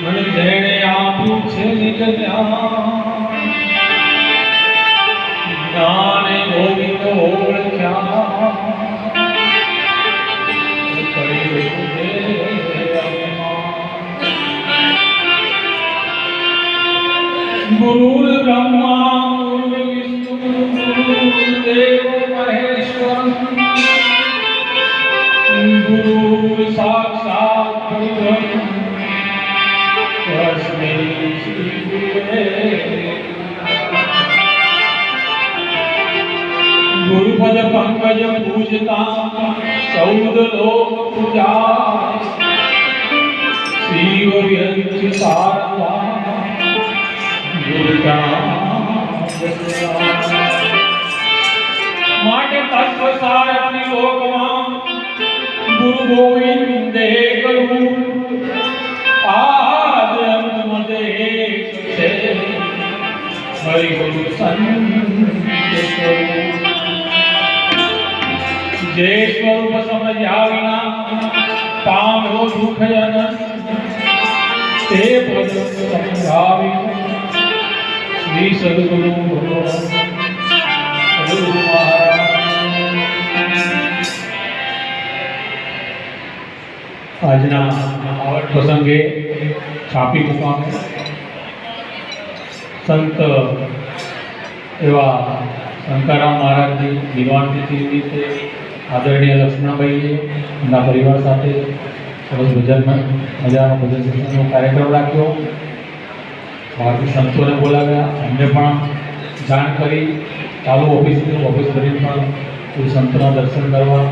મને જેણે આપ્યું છે જ્ઞાન ગોવિંદ ઓળખ્યા. ગુરુર બ્રહ્મા ગુરુર વિષ્ણુ ગુરુદેવ મહેશ્વર ગુરુપદ પંકજ પૂજતા ચૌદ લોક પૂજા શ્રી વ્યંચ સારદા માટે તત્વ સારથી લોકમાં ગુરુ ગોવિંદે કહ્યું આદ અંત મદે એક છે હરિ ગુરુ સંત સ્વરૂપ જે સ્વરૂપ સમજ્યા વિના પામો દુઃખ અનંત તે પદ સમજાવી શ્રી સદગુરુ ભગવાન. સદગુરુ મહારાજ આજના આવડ પ્રસંગે છાપી મુકામે સંત એવા શંકરરામ મહારાજની દિવાનથી નિમિત્તે આદરણીય લક્ષ્મણભાઈએ એમના પરિવાર સાથે સરસ ભજનમાં, મજાનો ભજન સત્સંગનો કાર્યક્રમ રાખ્યો. બહારથી સંતોને બોલાવ્યા. અમને પણ જાણ કરી. ચાલુ ઓફિસની ઓફિસ કરીને પણ સંતોના દર્શન કરવા.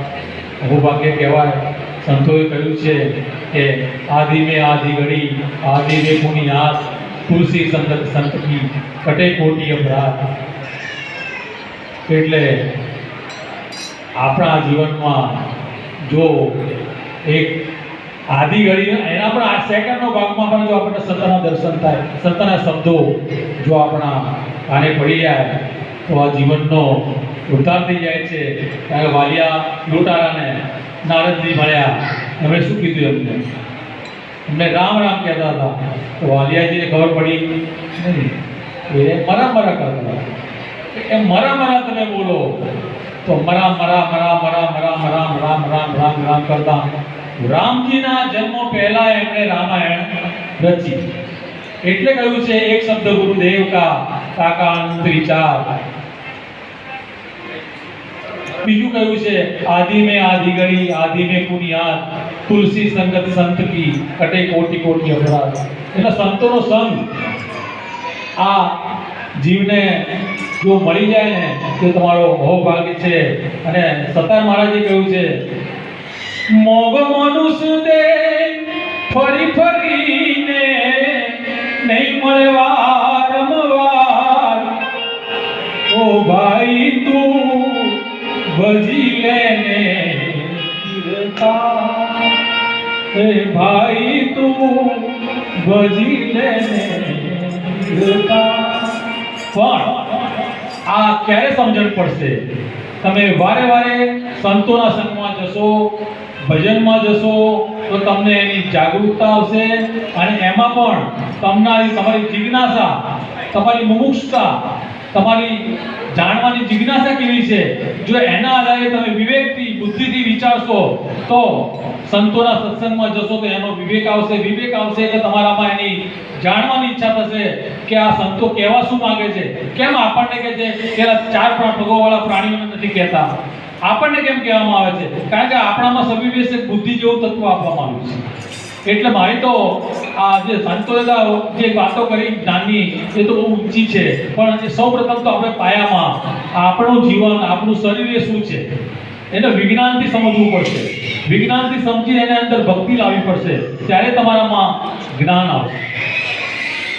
અભુભાગ્ય કહેવાય. સંતોએ કહ્યું છે કે આદિ મેં આદિ ઘડી આદિ મેં પુની આસ તુલસી સંત સંત કટે કોટી અપરાધ. એટલે આપણા જીવનમાં જો એક આદિ ઘડી એના પણ આ સેકન્ડનો ભાગમાં પણ જો આપણને સંતના દર્શન થાય સંતના શબ્દો જો આપણા કાને પડી જાય, તો આ જીવનનો ઉદ્ધાર થઈ જાય છે. કે વાલિયા લૂંટારાને નારદજી મળ્યા એમણે શું કીધું એમને? એમને રામ રામ કહેતા હતા. તો વાલિયાજીને ખબર પડી? નહીં. એ મરા મરા કરતા હતા. એ મરા મરા તમે બોલો. તો મરા મરા મરા મરા મરા મરા રામ રામ રામ રામ કરતા. રામજીના જન્મ પહેલા એમણે રામાયણ રચી. એટલે કહ્યું છે એક શબ્દ ગુરુદેવ કા કાકા અંત વિચાર બીજું કહ્યું છે? આદિ મેં આદિ ગળી આદિ મેં કુનિયાદ તુલસી સંગત સંત કી કટે કોટી કોટી અપરાધ એટલે સંતોનો સંગ આ જીવને જો મળી જાય ને, તો તમારો બહુ ભાગ્ય છે. અને સતાર મહારાજે કહ્યું છે, મોગ મનુષ્ય દે ફરી ફરીને નહીં મળે વારંવાર ઓ ભાઈ ભજી લેને કીર્તા હે ભાઈ તું ભજી લેને કીર્તા પણ આ ક્યારે સમજણ પડશે? તમે વારે વારે સંતોના સંગમાં જશો, ભજનમાં જશો, તો તમને એની જાગૃતતા આવશે અને એમાં પણ તમારી તમારી જિજ્ઞાસા, તમારી મુમુક્ષતા તમારી જાણવાની જિજ્ઞાસા કેવી છે? જો એના આધારે તમે વિવેકથી, બુદ્ધિથી વિચારશો, તો સંતોના સત્સંગમાં જશો તો એનો વિવેક આવશે. વિવેક આવશે એટલે તમારામાં એની જાણવાની ઈચ્છા થશે કે આ સંતો કહેવા શું માંગે છે. કેમ આપણને કહે છે કે આ ચાર પ્રા- પગોવાળા પ્રાણીઓને નથી કહેતા? આપણને કેમ કહેવામાં આવે છે? કારણ કે આપણામાં સવિવેશક બુદ્ધિ જેવું તત્વ આપવામાં આવ્યું છે. એટલે મારી તો આ જે સંતોએ જે વાતો કરી જ્ઞાનની, એ તો બહુ ઊંચી છે. પણ સૌ પ્રથમ તો આપણે પાયામાં આપણું જીવન, આપણું શરીર એ શું છે? એને વિજ્ઞાનથી સમજવું પડશે. વિજ્ઞાનથી સમજીને એના અંદર ભક્તિ લાવવી પડશે. ત્યારે તમારામાં જ્ઞાન આવશે.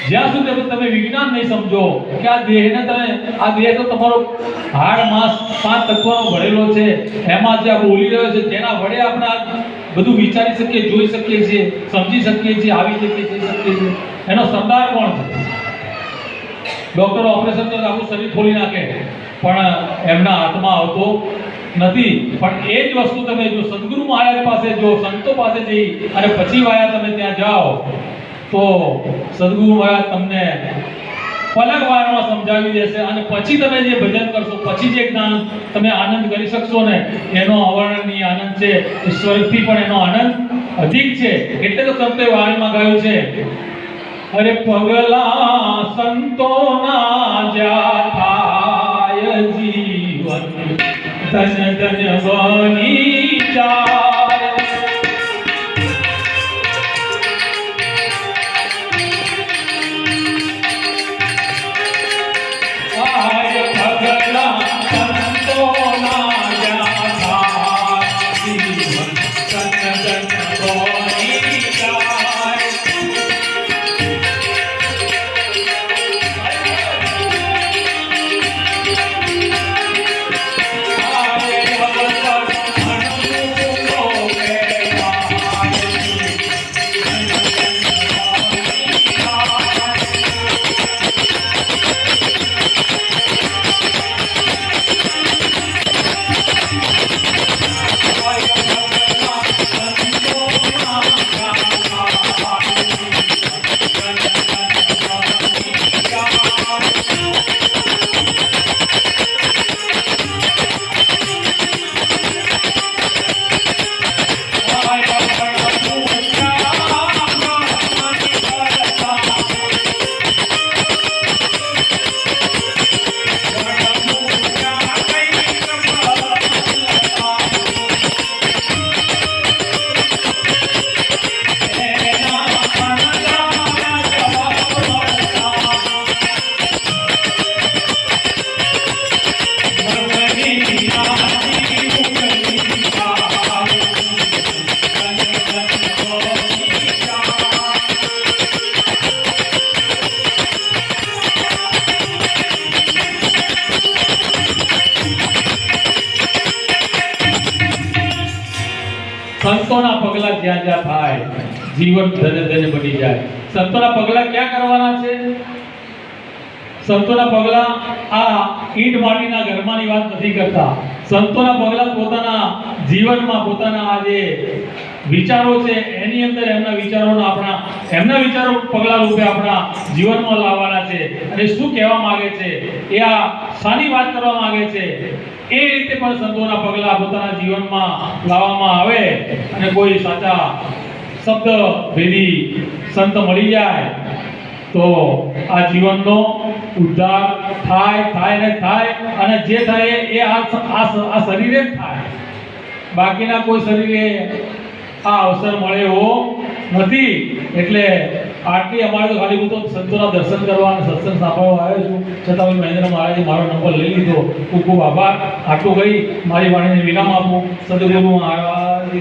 જ્યાં સુધી તમે- વિજ્ઞાન નહીં સમજો કે આ દેહને તમે આ દેહ તો તમારો હાડ, માંસ, પાંચ તત્વનો ભરેલો છે. એમાં જે આ બોલી રહ્યો છે, તેના વડે આપણે આ બધું વિચારી શકીએ, જોઈ શકીએ છીએ, સમજી શકીએ છીએ, આવી શકીએ જઈ શકીએ છીએ. એનો સરદાર કોણ છે? ડોક્ટર ઓપરેશન તો આખું શરીર ખોલી નાખે, પણ એમના હાથમાં આવતો નથી. પણ એ જ વસ્તુ તમે જો સદગુરુ મહારાજ પાસે, જો સંતો પાસે જઈ અને પછી વાયા તમે ત્યાં જાઓ તો સદગુરુ મહારાજ તમને પલક વારમાં સમજાવી દેશે અને પછી તમે જે ભજન કરશો, પછી જે જ્ઞાન તમે આનંદ કરી શકશો ને, એનો અવર્ણનીય આનંદ છે. ઈશ્વરથી પણ એનો આનંદ અધિક છે. એટલે તો સંતે વાણીમાં ગાયું છે, અરે પગલા સંતોના જા થાય જીવન, ધન ધન બની જાય સંતોના પગલા જ્યાં જ્યાં થાય? જીવન ધને ધને બની જાય. સંતોના પગલા ક્યાં કરવાના છે? સંતોના પગલા આ ઈંટ માટીના ઘરમાંની વાત નથી કરતા. સંતોના પગલા પોતાના જીવનમાં પોતાના આ જે વિચારો છે એની અંદર એમના વિચારોના આપણા એમના વિચારો પગલા રૂપે આપણા જીવનમાં લાવવાના છે. અને શું કહેવા માંગે છે? એ આ શાની વાત કરવા માંગે છે. એ રીતે પણ સંતોના પગલા પોતાના જીવનમાં લાવવામાં આવે અને કોઈ સાચા શબ્દ ભેદી સંત મળી જાય, તો આ જીવનનો ઉદ્ધાર થાય થાય ને થાય, અને જે થાય એ આ શરીરે જ થાય. બાકીના કોઈ શરીરે આ અવસર મળે એવો નથી. એટલે આટલી અમારે તો ખાલી હું તો સંતોના દર્શન કરવા અને સત્સંગ સાંભળવા આવ્યો છું. છતાં હું મહેન્દ્ર મહારાજે મારો નંબર લઈ લીધો. ખૂબ ખૂબ આભાર. આટલું કહી મારી વાણીને વિરામ આપું. સદગુરુ મહારાજ